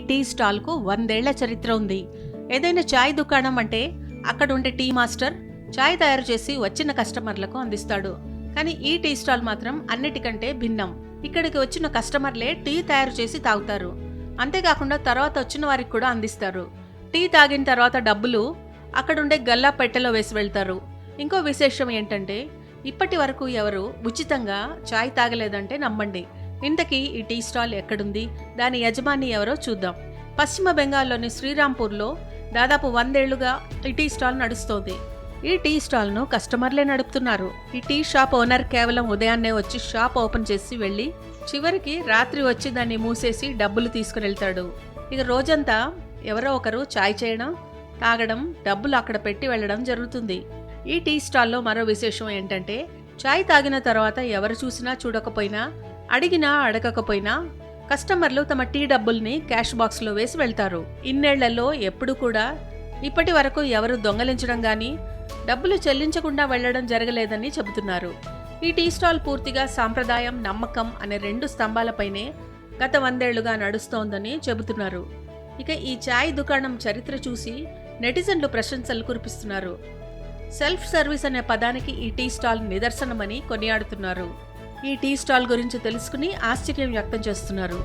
Tea స్టాల్కు వందేళ్ళ చరిత్ర ఉంది. ఏదైనా చాయ్ దుకాణం అంటే అక్కడ ఉండే టీ మాస్టర్ చాయ్ తయారు చేసి వచ్చిన కస్టమర్లకు అందిస్తాడు. కానీ ఈ టీ స్టాల్ మాత్రం అన్నిటికంటే భిన్నం. ఇక్కడికి వచ్చిన కస్టమర్లే టీ తయారు చేసి తాగుతారు. అంతేకాకుండా తర్వాత వచ్చిన వారికి కూడా అందిస్తారు. టీ తాగిన తర్వాత డబ్బులు అక్కడుండే గల్లా పెట్టెలో వేసి వెళ్తారు. ఇంకో విశేషం ఏంటంటే ఇప్పటి వరకు ఎవరు ఉచితంగా చాయ్ తాగలేదంటే నమ్మండి. ఇంతకీ ఈ టీ స్టాల్ ఎక్కడుంది? దాని యజమాని ఎవరో చూద్దాం. పశ్చిమ బెంగాల్లోని శ్రీరాంపూర్లో దాదాపు వందేళ్ళుగా ఈ టీ స్టాల్ నడుస్తోంది. ఈ టీ స్టాల్ను కస్టమర్లే నడుపుతున్నారు. ఈ టీ షాప్ ఓనర్ కేవలం ఉదయాన్నే వచ్చి షాప్ ఓపెన్ చేసి వెళ్ళి చివరికి రాత్రి వచ్చి దాన్ని మూసేసి డబ్బులు తీసుకుని వెళ్తాడు. ఇక రోజంతా ఎవరో ఒకరు చాయ్ చేయడం తాగడం డబ్బులు అక్కడ పెట్టి వెళ్ళడం జరుగుతుంది. ఈ టీ స్టాల్లో మరో విశేషం ఏంటంటే చాయ్ తాగిన తర్వాత ఎవరు చూసినా చూడకపోయినా అడిగినా అడగకపోయినా కస్టమర్లు తమ టీ డబ్బుల్ని క్యాష్ బాక్స్లో వేసి వెళ్తారు. ఇన్నేళ్ళలో ఎప్పుడు కూడా ఇప్పటి వరకు ఎవరు దొంగలించడం కానీ డబ్బులు చెల్లించకుండా వెళ్ళడం జరగలేదని చెబుతున్నారు. ఈ టీ స్టాల్ పూర్తిగా సాంప్రదాయం నమ్మకం అనే రెండు స్తంభాలపైనే గత వందేళ్ళుగా నడుస్తోందని చెబుతున్నారు. ఇక ఈ చాయ్ దుకాణం చరిత్ర చూసి నెటిజన్లు ప్రశంసలు కురిపిస్తున్నారు. సెల్ఫ్ సర్వీస్ అనే పదానికి ఈ టీ స్టాల్ నిదర్శనమని కొనియాడుతున్నారు. ఈ టీ స్టాల్ గురించి తెలుసుకుని ఆశ్చర్యం వ్యక్తం చేస్తున్నారు.